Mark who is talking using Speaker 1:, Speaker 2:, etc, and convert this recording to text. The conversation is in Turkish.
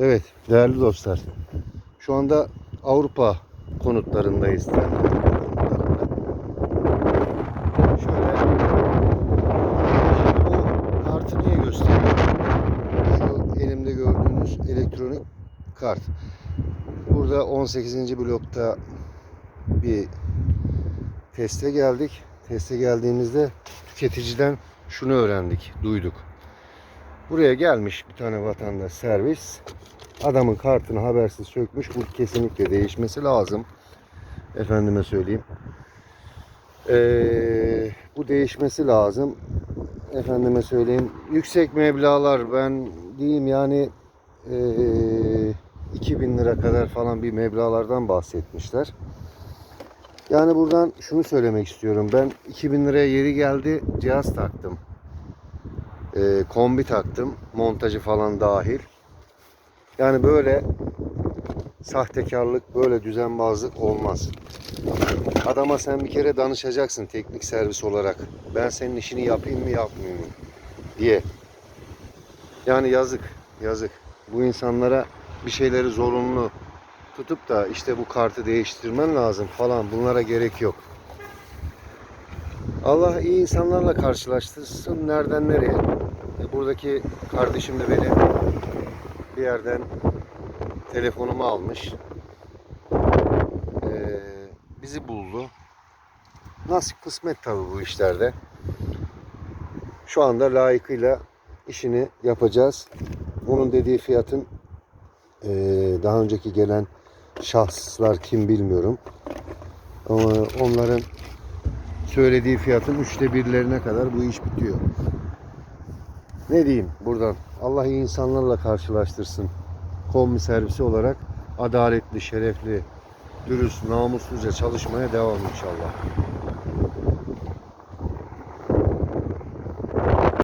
Speaker 1: Evet değerli dostlar. Şu anda Avrupa konutlarındayız. Şöyle. Şimdi bu kartı niye gösteriyorum? Şu elimde gördüğünüz elektronik kart. Burada 18. blokta bir teste geldik. Teste geldiğimizde tüketiciden şunu öğrendik, duyduk. Buraya gelmiş bir tane vatandaş servis. Adamın kartını habersiz sökmüş. Bu kesinlikle değişmesi lazım. Efendime söyleyeyim. Ee, bu değişmesi lazım. Efendime söyleyeyim. Yüksek meblağlar ben diyeyim yani ee, 2000 lira kadar falan bir meblağlardan bahsetmişler. Yani buradan şunu söylemek istiyorum. Ben 2000 liraya yeri geldi cihaz taktım. Ee, kombi taktım. Montajı falan dahil. Yani böyle sahtekarlık, böyle düzenbazlık olmaz. Adama sen bir kere danışacaksın teknik servis olarak. Ben senin işini yapayım mı yapmayayım mı diye. Yani yazık, yazık. Bu insanlara bir şeyleri zorunlu tutup da işte bu kartı değiştirmen lazım falan bunlara gerek yok. Allah iyi insanlarla karşılaştırsın. Nereden nereye? E, Buradaki kardeşim de benim bir yerden telefonumu almış. Ee, bizi buldu. Nasip kısmet tabi bu işlerde. Şu anda layıkıyla işini yapacağız. Onun dediği fiyatın ee, daha önceki gelen şahıslar kim bilmiyorum. Ama onların söylediği fiyatın üçte birlerine kadar bu iş bitiyor. Ne diyeyim buradan? Allah iyi insanlarla karşılaştırsın. Kombi servisi olarak adaletli, şerefli, dürüst, namusluca çalışmaya devam inşallah.